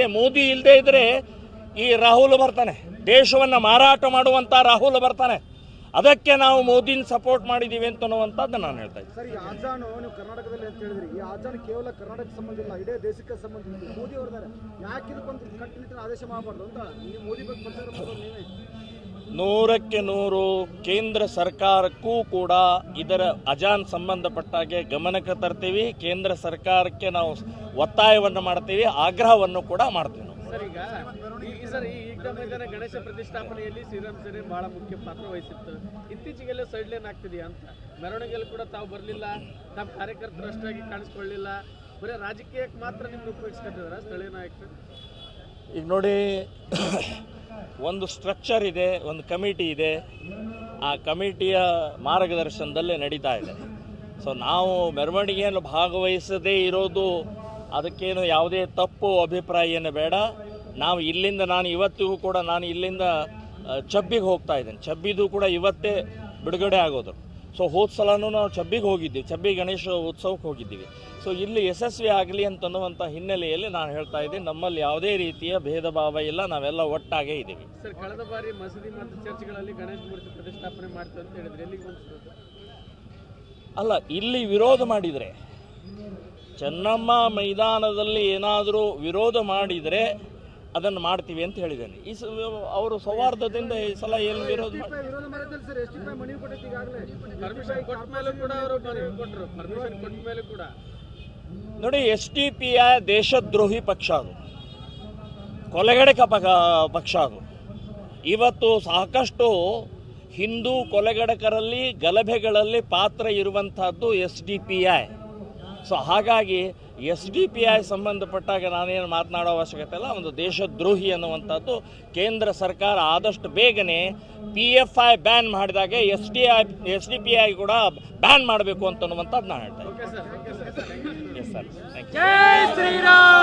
ಇದೆ ಮೋದಿ ಇಲ್ಲದೆ ಇದ್ರೆ ಈ ರಾಹುಲ್ ಬರ್ತಾನೆ. ದೇಶವನ್ನ ಮಾರಾಟ ಮಾಡುವಂತ ರಾಹುಲ್ ಬರ್ತಾನೆ. ಅದಕ್ಕೆ ನಾವು ಮೋದಿನ ಸಪೋರ್ಟ್ ಮಾಡಿದೀವಿ ಅಂತ ಅನ್ನುವಂಥದ್ದು ನಾನು ಹೇಳ್ತಾ ಇದ್ದೀನಿ. ಸರ್ ಈ ಆಜಾನು ಕೇವಲ ಕರ್ನಾಟಕ ಸಂಬಂಧ ಇಲ್ಲ ಮೋದಿ ನೂರಕ್ಕೆ ನೂರು ಕೇಂದ್ರ ಸರ್ಕಾರಕ್ಕೂ ಕೂಡ ಇದರ ಅಜಾನ್ ಸಂಬಂಧಪಟ್ಟಾಗೆ ಗಮನಕ್ಕೆ ತರ್ತೀವಿ. ಕೇಂದ್ರ ಸರ್ಕಾರಕ್ಕೆ ನಾವು ಒತ್ತಾಯವನ್ನು ಮಾಡ್ತೀವಿ ಆಗ್ರಹವನ್ನು ಕೂಡ ಮಾಡ್ತೀವಿ ಗಣೇಶ ಪ್ರತಿಷ್ಠಾಪನೆಯಲ್ಲಿ ಶ್ರೀರಾಮ್ ಸೇನೆ ಬಹಳ ಮುಖ್ಯ ಪಾತ್ರ ವಹಿಸಿತ್ತು. ಇತ್ತೀಚೆಗೆಲ್ಲ ಸೈಡ್ಲೈನ್ ಆಗ್ತಿದೆಯಾ ಅಂತ? ಮೆರವಣಿಗೆಯಲ್ಲಿ ಕೂಡ ತಾವು ಬರಲಿಲ್ಲ ತಮ್ಮ ಕಾರ್ಯಕರ್ತರು ಅಷ್ಟಾಗಿ ಕಾಣಿಸ್ಕೊಳ್ಳಿಲ್ಲ. ಬರೀ ರಾಜಕೀಯಕ್ಕೆ ಮಾತ್ರ ನಿಮ್ಗೆ ಉಪಯೋಗಿಸ್ಕೊಂಡಿದ್ದಾರೆ ಸ್ಥಳೀಯ ನಾಯಕರು? ಈಗ ನೋಡಿ ಒಂದು ಸ್ಟ್ರಕ್ಚರ್ ಇದೆ, ಒಂದು ಕಮಿಟಿ ಇದೆ. ಆ ಕಮಿಟಿಯ ಮಾರ್ಗದರ್ಶನದಲ್ಲೇ ನಡೀತಾ ಇದೆ. ಸೊ ನಾವು ಮೆರವಣಿಗೆಯನ್ನು ಭಾಗವಹಿಸದೇ ಇರೋದು ಅದಕ್ಕೇನು ಯಾವುದೇ ತಪ್ಪು ಅಭಿಪ್ರಾಯ ಏನು ಬೇಡ. ನಾವು ಇಲ್ಲಿಂದ ನಾನು ಇವತ್ತಿಗೂ ಕೂಡ ನಾನು ಇಲ್ಲಿಂದ ಚಬ್ಬಿಗೆ ಹೋಗ್ತಾ ಇದ್ದೇನೆ. ಚಬ್ಬಿದು ಕೂಡ ಇವತ್ತೇ ಬಿಡುಗಡೆ ಆಗೋದು. ಸೊ ಹೋದ ಸಲನೂ ನಾವು ಚಬ್ಬಿಗೆ ಹೋಗಿದ್ದೀವಿ. ಚಬ್ಬಿ ಗಣೇಶ ಉತ್ಸವಕ್ಕೆ ಹೋಗಿದ್ದೀವಿ. ಸೊ ಇಲ್ಲಿ ಯಶಸ್ವಿ ಆಗಲಿ ಅಂತನ್ನುವಂಥ ಹಿನ್ನೆಲೆಯಲ್ಲಿ ನಾನು ಹೇಳ್ತಾ ಇದ್ದೀನಿ. ನಮ್ಮಲ್ಲಿ ಯಾವುದೇ ರೀತಿಯ ಭೇದ ಭಾವ ಇಲ್ಲ. ನಾವೆಲ್ಲ ಒಟ್ಟಾಗೇ ಇದ್ದೀವಿ. ಸರ್ ಕಳೆದ ಬಾರಿ ಮಸೀದಿ ಮತ್ತು ಚರ್ಚ್ಗಳಲ್ಲಿ ಗಣೇಶ ಮೂರ್ತಿ ಪ್ರತಿಷ್ಠಾಪನೆ ಮಾಡ್ತು ಅಂತ ಹೇಳಿದ್ರೆ ಅಲ್ಲ ಇಲ್ಲಿ ವಿರೋಧ ಮಾಡಿದರೆ ಚೆನ್ನಮ್ಮ ಮೈದಾನದಲ್ಲಿ ಏನಾದರೂ ವಿರೋಧ ಮಾಡಿದರೆ ಅದನ್ನು ಮಾಡ್ತೀವಿ ಅಂತ ಹೇಳಿದ್ದೇನೆ. ಈ ಸ ಅವರು ಸೌಹಾರ್ದದಿಂದ ಈ ಸಲ ಏನು ವಿರೋಧ ಮಾಡಿ ವಿರೋಧ ಮಾಡಿದ್ದಲ್ಲಿ ಸರ್. ಎಷ್ಟು ರೂಪಾಯಿ ಮನವಿ ಪರ್ಮಿಷನ್ ಕೊಟ್ಟ ಮೇಲೆ ಕೂಡ ಅವರು ಮನವಿ ಪರ್ಮಿಷನ್ ಕೊಟ್ಟ ಮೇಲೆ ಕೂಡ. ನೋಡಿ ಎಸ್ ಡಿ ಪಿ ಐ ದೇಶದ್ರೋಹಿ ಪಕ್ಷ ಅದು. ಕೊಲೆಗಡಕ ಪಕ- ಪಕ್ಷ ಅದು. ಇವತ್ತು ಸಾಕಷ್ಟು ಹಿಂದೂ ಕೊಲೆಗಡಕರಲ್ಲಿ ಗಲಭೆಗಳಲ್ಲಿ ಪಾತ್ರ ಇರುವಂತಹದ್ದು S D P I. So ಹಾಗಾಗಿ ಎಸ್ ಡಿ ಪಿ ಐ ಸಂಬಂಧಪಟ್ಟಾಗ ನಾನೇನು ಮಾತನಾಡೋ ಅವಶ್ಯಕತೆ ಇಲ್ಲ. ಒಂದು ದೇಶದ್ರೋಹಿ ಅನ್ನುವಂಥದ್ದು ಕೇಂದ್ರ ಸರ್ಕಾರ ಆದಷ್ಟು ಬೇಗನೆ ಪಿ ಎಫ್ ಐ ಬ್ಯಾನ್ ಮಾಡಿದಾಗ S D I S D P I ಕೂಡ ಬ್ಯಾನ್ ಮಾಡಬೇಕು ಅಂತನ್ನುವಂಥದ್ದು ನಾನು ಹೇಳ್ತಾ ಇದ್ದೀನಿ. Yes sir thank you